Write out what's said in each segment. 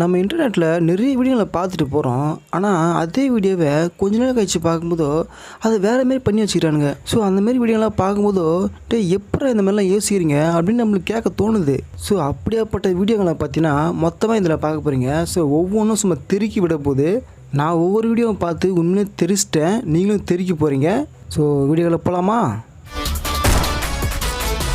நம்ம இன்டர்நெட்டில் நிறைய வீடியோங்களை பார்த்துட்டு போகிறோம் ஆனால் அதே வீடியோவை கொஞ்ச நேரம் கழிச்சு பார்க்கும்போதோ அதை வேறு மாரி பண்ணி வச்சுக்கிறானுங்க. ஸோ அந்த மாதிரி வீடியோலாம் பார்க்கும்போதோ டே எப்பறம் இந்த மாதிரிலாம் யோசிக்கிறீங்க? அப்படின்னு நம்மளுக்கு கேட்க தோணுது. ஸோ அப்படியாப்பட்ட வீடியோங்களை பார்த்தீங்கன்னா மொத்தமாக இதில் பார்க்க போகிறீங்க ஸோ ஒவ்வொன்றும் சும்மா தெருக்கி விட போகுது. நான் ஒவ்வொரு வீடியோவும் பார்த்து உண்மையிலே தெரிச்சிட்டேன். நீங்களும் தெருக்கி போகிறீங்க ஸோ வீடியோவில் போகலாமா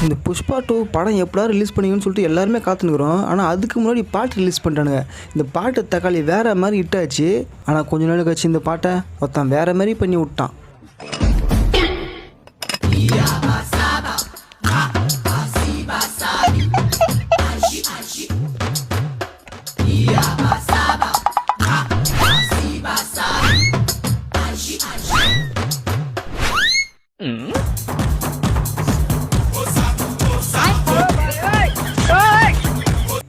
இந்த புஷ்பா டூ படம் எப்படா ரிலீஸ் பண்ணீங்கன்னு சொல்லிட்டு எல்லாருமே காத்துனுக்குறோம் ஆனால் அதுக்கு முன்னாடி பாட்டு ரிலீஸ் பண்ணிட்டானுங்க. இந்த பாட்டு தக்காளி வேற மாதிரி இட்டாச்சு ஆனால் கொஞ்ச நாள் கழிச்சு இந்த பாட்டை ஒருத்தன் வேற மாதிரி பண்ணி விட்டான்.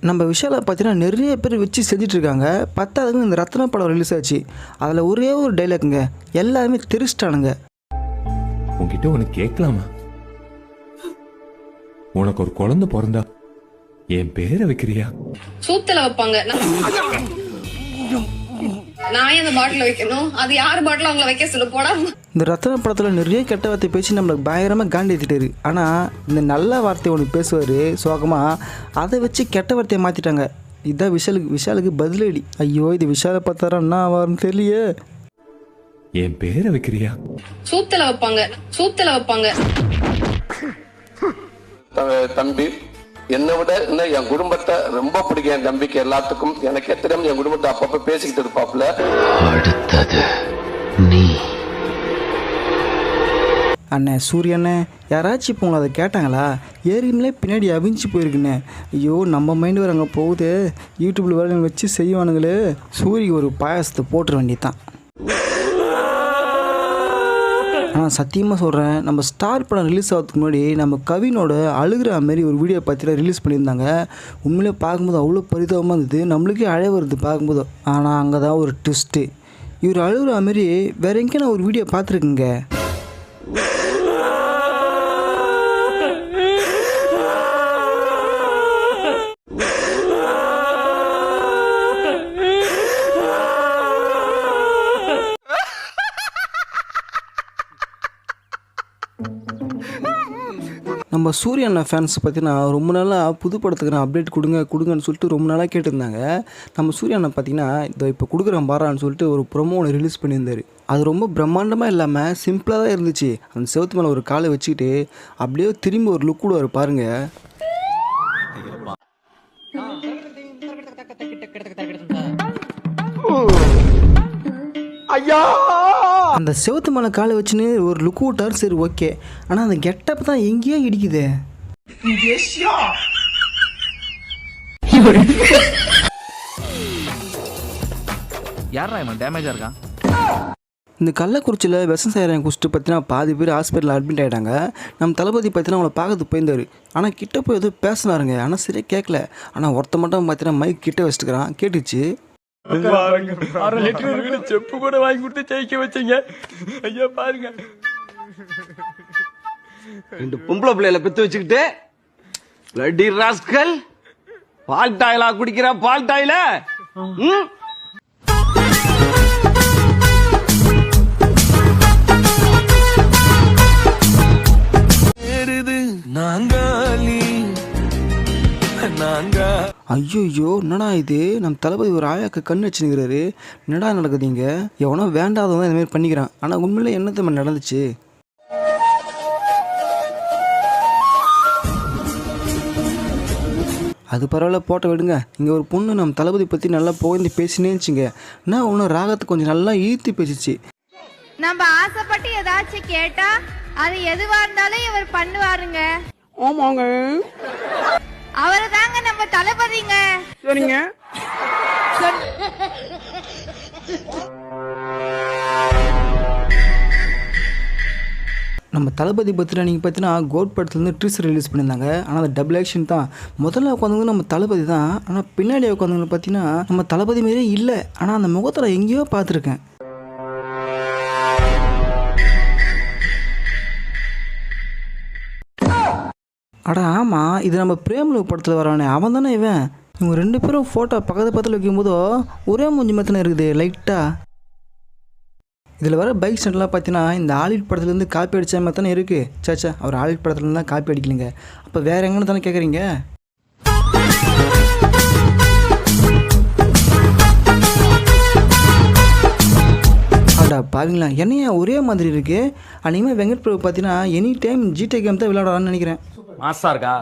நம்ம விஷால பார்த்தீங்கன்னா நிறைய பேர் வச்சு செஞ்சுட்டு இருக்காங்க பத்தாவதுக்கு இந்த ரத்ன படம் ரிலீஸ் ஆச்சு. அதில் ஒரே ஒரு டைலாக்குங்க எல்லாருமே தெரிச்சிட்டானுங்க உன்கிட்ட ஒன்று கேட்கலாமா? உனக்கு ஒரு குழந்தை பிறந்தா என் பேரை வைக்கிறியா? சூத்துல வைப்பாங்க. நான் அந்த பாட்டில் வைக்கணும். அது யார் பாட்டில் அவங்கள வைக்க சொல்ல போடா. இந்த ரத்ன படத்தில் நிறைய கெட்ட வார்த்தை பேசி நம்மளுக்கு பயங்கரமாக காண்டி ஏற்றிட்டாரு ஆனால் இந்த நல்ல வார்த்தை ஒன்று பேசுவார் சோகமாக அதை வச்சு கெட்ட வார்த்தையை மாற்றிட்டாங்க இதுதான் விஷாலுக்கு விஷாலுக்கு பதிலடி. ஐயோ இது விஷாலை பார்த்தாரா என்ன ஆவார்னு தெரியலையே. என் பேரை வைக்கிறியா? சூத்துல வைப்பாங்க சூத்துல வைப்பாங்க. தம்பி. என்னை விட இன்னும் என் குடும்பத்தை ரொம்ப பிடிக்கும் என் தம்பிக்கு எல்லாத்துக்கும். எனக்கு தெரியாம என் குடும்பத்தை அப்பப்ப பேசிக்கிட்டு இருப்பாப்ல அடுத்தது நீ. அண்ணே சூரியண்ணே யாராச்சும் இப்போ உங்களை அதை கேட்டாங்களா? ஏற்கனவே பின்னாடி அவிஞ்சு போயிருக்குண்ணே. ஐயோ நம்ம மைண்டு வர அங்கே போகுது. யூடியூப்பில் வேற வச்சு செய்வானுங்களே. சூரிய ஒரு பாயாசத்தை போட்டுற வேண்டியதான் ஆனால் சத்தியமாக சொல்கிறேன் நம்ம ஸ்டார் படம் ரிலீஸ் ஆகிறதுக்கு முன்னாடி நம்ம கவினோட அழுகிற மாதிரி ஒரு வீடியோ பார்த்துட்டு ரிலீஸ் பண்ணியிருந்தாங்க. உண்மையிலே பார்க்கும்போது அவ்வளோ பரிதாபமாக இருந்தது. நம்மளுக்கே அழை வருது பார்க்கும்போது. ஆனால் அங்கே தான் ஒரு ட்விஸ்ட்டு இவர் அழுகிற மாதிரி வேற எங்கேயும் நான் ஒரு வீடியோ பார்த்துருக்கேங்க. நம்ம சூரிய அண்ணா ஃபேன்ஸ் பார்த்தீங்கன்னா ரொம்ப நாளாக புது படத்துக்கு நான் அப்டேட் கொடுங்க கொடுங்கன்னு சொல்லிட்டு ரொம்ப நாளாக கேட்டிருந்தாங்க. நம்ம சூரிய அண்ணா பார்த்தீங்கன்னா இதை இப்போ கொடுக்குறேன் பாரான்னு சொல்லிட்டு ஒரு ப்ரொமோ ஒன்று ரிலீஸ் பண்ணியிருந்தாரு. அது ரொம்ப பிரம்மாண்டமாக இல்லாமல் சிம்பிளாக தான் இருந்துச்சு. அந்த செவத்து மேலே ஒரு காலை வச்சுக்கிட்டு அப்படியே திரும்பி ஒரு லுக் கூட பாருங்க. அந்த செவத்து மேலே காலை வச்சுன்னு ஒரு லுக் விட்டார் சரி ஓகே ஆனால் அந்த கெட்டப் தான் எங்கேயோ இடிக்குது. யாரா இவன்? டேமேஜா இருக்கான் இந்த கள்ளக்குறிச்சியில் விஷம் செய்கிறவங்க குடிச்சிட்டு பார்த்தீங்கன்னா பாதி பேர் ஹாஸ்பிட்டலில் அட்மிட் ஆகிட்டாங்க நம்ம தளபதி பார்த்தீங்கன்னா அவங்கள பார்க்கறதுக்கு போயிருந்தாரு. ஆனால் கிட்ட போய் ஏதோ பேசினாருங்க. ஆனால் சரியாக கேட்கல ஆனால் ஒருத்த மட்டும் பார்த்தீங்கன்னா மைக் கிட்ட வச்சுட்டுக்கிறான் கேட்டுச்சு. அரை லிட்டர் செப்பு கூட வாங்கி கொடுத்து ஜெயிக்க வச்சீங்க. ஐயா பாருங்க. ரெண்டு பொம்பளை பிள்ளைகளை பெத்து வச்சுக்கிட்டு பிளட்டி ராஸ்கல் பால் டாயிலா குடிக்கிற பால் டாயில. ஐயோ என்னடா இது? நம்ம தளபதி ஒரு ஆயாக்கு கண் வச்சுனுக்கிறாரு. என்னடா நடக்குதுங்க? எவனோ வேண்டாதவன் இந்த மாதிரி பண்ணிக்கிறான். ஆனால் உண்மையில என்ன தம்ம நடந்துச்சு? அது பரவாயில்ல போட்ட விடுங்க. இங்கே ஒரு பொண்ணு நம்ம தளபதி பற்றி நல்லா புகழ்ந்து பேசினேச்சுங்க நான் ஒன்றும் ராகத்தை கொஞ்சம் நல்லா ஈர்த்து பேசிச்சு. நம்ம ஆசைப்பட்டு ஏதாச்சும் கேட்டா அது எதுவா இருந்தாலும் இவர் பண்ணுவாருங்க. அவரு தாங்க நம்ம தளபதிங்க. நம்ம தளபதி பற்றின நீங்கள் பார்த்தீங்கன்னா கோட் படத்துலேருந்து ட்ரீசர் ரிலீஸ் பண்ணியிருந்தாங்க. ஆனால் அது டபுள் ஆக்ஷன் தான். முதல்ல உட்காந்தவங்க நம்ம தளபதி தான். ஆனால் பின்னாடி உட்காந்தவங்க பார்த்தீங்கன்னா நம்ம தளபதி மாதிரியே இல்லை. ஆனால் அந்த முகத்தில் எங்கேயோ பார்த்துருக்கேன். அட ஆமாம் இது நம்ம பிரேம்லு படத்தில் வரவனே அவன் தானே இவன்? இவங்க ரெண்டு பேரும் ஃபோட்டோ பக்கத்து பக்கத்தில் வைக்கும்போதோ ஒரே மூஞ்சி மத்தனை இருக்குது லைட்டாக இதில் வர பைக் ஸ்டண்ட்லாம் பார்த்தீங்கன்னா இந்த ஆலிட் படத்துலேருந்து காப்பி அடித்த மாதிரி தானே இருக்குது சாச்சா அவர் ஆலிட் படத்துலேருந்து தான் காப்பி அடிக்கலைங்க. அப்போ வேறு எங்கன்னு தானே கேட்குறீங்க அடா பாருங்களா என்னையா ஒரே மாதிரி இருக்குது அன்றைக்குமே வெங்கட் பிரபு பார்த்தீங்கன்னா எனி டைம் ஜிடே கேம் தான் விளையாடுறான்னு நினைக்கிறேன். மாசா இருக்கா?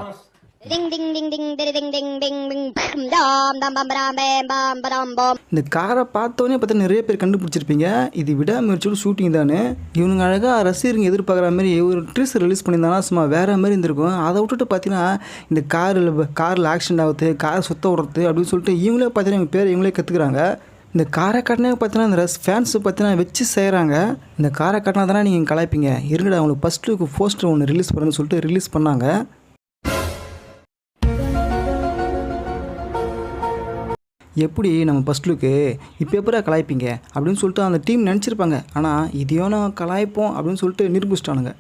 இந்த காரை பார்த்தோன்னே பார்த்தா நிறைய பேர் கண்டுபிடிச்சிருப்பீங்க. இது விடாமுயற்சியோட ஷூட்டிங் தானே. இவனுங்க அழகாக ரசிகருங்க எதிர்பார்க்குற மாதிரி ஒரு ட்ரீஸ் ரிலீஸ் பண்ணியிருந்தாங்கன்னா சும்மா வேறு மாதிரி இருந்திருக்கும். அதை விட்டுட்டு பார்த்தீங்கன்னா இந்த காரில் காரில் ஆக்சிடென்ட் ஆகுது காரை சுத்த விடுறது அப்படின்னு சொல்லிட்டு இவங்களே பார்த்தீங்கன்னா இவங்க பேர் இவங்களே கற்றுக்குறாங்க இந்த காரை பார்த்தீங்கன்னா இந்த ரஸ் ஃபேன்ஸு பார்த்தீங்கன்னா வச்சு செய்கிறாங்க இந்த காரை தானே நீங்கள் கலாய்ப்பீங்க? இருங்கடா அவங்களுக்கு ஃபஸ்ட்டு போஸ்டர் ஒன்று ரிலீஸ் பண்ணுன்னு சொல்லிட்டு ரிலீஸ் பண்ணாங்க. எப்படி நம்ம ஃபஸ்ட் லுக்கு இப்போ எப்படா கலாய்ப்பீங்க? அப்படின்னு சொல்லிட்டு அந்த டீம் நினச்சிருப்பாங்க. ஆனால் இதையோ நான் கலாய்ப்போம் அப்படின்னு சொல்லிட்டு நிரூபிச்சிட்டானுங்க.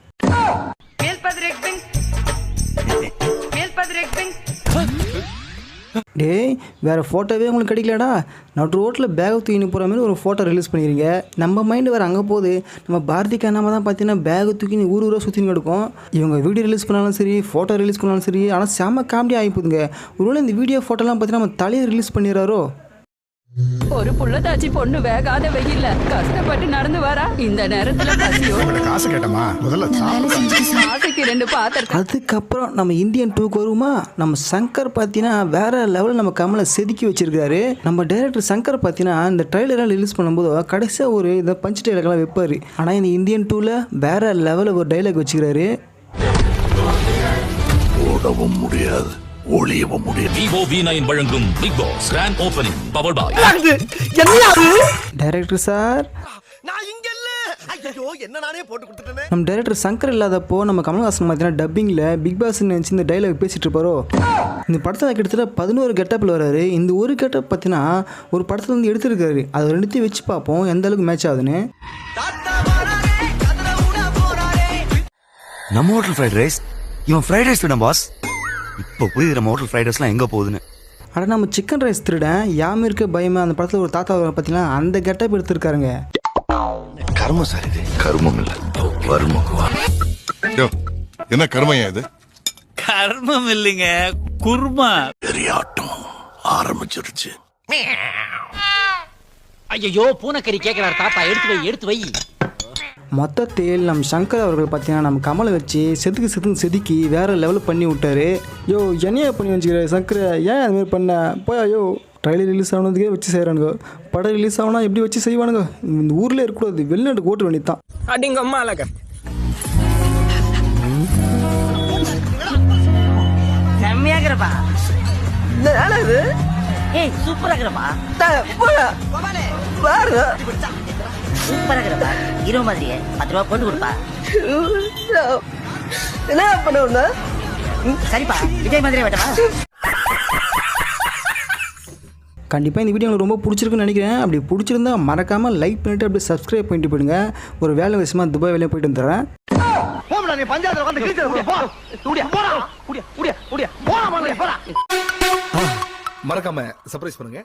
டேய் வேறு ஃபோட்டோவே உங்களுக்கு கிடைக்கலடா. நடு ரோட்டில் பேக் தூக்கின்னு போகிற மாதிரி ஒரு ஃபோட்டோ ரிலீஸ் பண்ணிடுறீங்க நம்ம மைண்டு வேறு அங்கே போகுது. நம்ம பாரதி கண்ணாம தான் பார்த்தீங்கன்னா பேக் தூக்கி ஊர் ஊராக சுற்றின்னு கிடக்கும். இவங்க வீடியோ ரிலீஸ் பண்ணாலும் சரி ஃபோட்டோ ரிலீஸ் பண்ணாலும் சரி ஆனால் செம்ம காமெடி ஆகி போகுதுங்க. ஒருவேளை இந்த வீடியோ ஃபோட்டோலாம் பார்த்தீங்கன்னா நம்ம தலையை ரிலீஸ் பண்ணிடுறாரோ? ஒரு புள்ளதாச்சி பொண்ணு வேகாத வெயில்ல கஷ்டப்பட்டு நடந்து வரா? இந்த நேரத்துல பசியோட காசு கேட்டமா முதல்ல ஆசைக்கு ரெண்டு பாத்திரத்தை அதுக்கப்புறம் நம்ம இந்தியன் டூக்கு வருமா நம்ம சங்கர் பார்த்தீங்கன்னா வேற லெவலில் நம்ம கமலை செதுக்கி வச்சிருக்காரு. நம்ம டைரக்டர் சங்கர் பார்த்தீங்கன்னா இந்த ட்ரைலரெலாம் ரிலீஸ் பண்ணும்போது கடைசியாக ஒரு இந்த பஞ்ச் டைலாக்லாம் வைப்பார். ஆனால் இந்த இந்தியன் டூவில் வேற லெவலில் ஒரு டைலாக் வச்சுக்கிறாரு. ஓடவும் முடியாது. ஒளியவும் முடியாது விவோ வி நைன் வழங்கும் big boss grand opening power boy director sir நான் இங்க இல்ல. ஐயோ என்ன நானே போட்டு கொடுத்துட்டேனே. நம்ம டைரக்டர் சங்கர் இல்லாதப்போ நம்ம கமல்ஹாசன் பார்த்தீங்கன்னா டப்பிங்கில் பிக் பாஸ் நினச்சி இந்த டைலாக் பேசிட்டு இருப்பாரோ? இந்த படத்தில் கிட்டத்தட்ட பதினோரு கெட்டப்பில் வராரு இந்த ஒரு கெட்டப் பார்த்தீங்கன்னா ஒரு படத்துல இருந்து எடுத்திருக்காரு. அது ரெண்டுத்தையும் வச்சு பார்ப்போம். எந்த அளவுக்கு மேட்ச் ஆகுதுன்னு. நம்ம ஹோட்டல் ஃப்ரைட் ரைஸ் இவன் ஃப்ரைட் ரைஸ் வேணும் பாஸ் இப்போ புரியுது நம்ம ஹோட்டல் ஃப்ரைட் ரைஸ்லாம் எங்க போகுதுன்னு? அட நம்ம சிக்கன் ரைஸ் திருடன் யாம இருக்க பயமா அந்த படத்தில் ஒரு தாத்தா பார்த்தீங்கன்னா அந்த கெட்டப் எடுத்திருக்காருங்க. கர்மம் சார் இது. கர்மம் இல்ல. வர்மம். என்ன கருமையா இது? கர்மம் இல்லைங்க குர்மா. பெரியாட்டம் ஆரம்பிச்சிருச்சு. ஐயோ பூனைக்கறி கேக்குறாரு தாத்தா. எடுத்து வை எடுத்து வை. மொத்தத்தில் நம்ம சங்கர் அவர்கள் பார்த்தீங்கன்னா நம்ம கமலை வச்சு செதுக்கு செதுக்கு செதுக்கி வேற லெவலில் பண்ணி விட்டாரு. யோ என்னையா பண்ணி வச்சுக்கிற சங்கரை? ஏன் அது மாதிரி பண்ண? போயா யோ ட்ரைலர் ரிலீஸ் ஆனதுக்கே வச்சு செய்கிறானுங்க படம் ரிலீஸ் ஆகுனா எப்படி வச்சு செய்வானுங்க? இந்த ஊரில் இருக்கக்கூடாது. வெளிநாட்டுக்கு ஓட்ட வேண்டியது தான் அடிங்க அம்மா அழக செம்மையாகிறப்பா ஏய் சூப்பரா இருக்கிறப்பா. சூப்பரா இருக்கிறப்பா. ஹீரோ மாதிரியே. பத்து ரூபா போட்டு கொடுப்பா. என்ன பண்ணுவ சரிப்பா. விஜய் மாதிரியே வேட்டமா கண்டிப்பாக இந்த வீடியோ உங்களுக்கு ரொம்ப பிடிச்சிருக்குன்னு நினைக்கிறேன். அப்படி பிடிச்சிருந்தா மறக்காமல் லைக் பண்ணிவிட்டு அப்படியே சப்ஸ்கிரைப் பண்ணிட்டு போயிடுங்க. ஒரு வேலை விஷயமா துபாய் வேலையை போயிட்டு வந்துடுறேன். போடா நீ பஞ்சாயத்துல வந்து கிழிச்சு போ. உடியா போடா. உடியா உடியா உடியா போடா போடா. மறக்காம சர்ப்ரைஸ் பண்ணுங்க.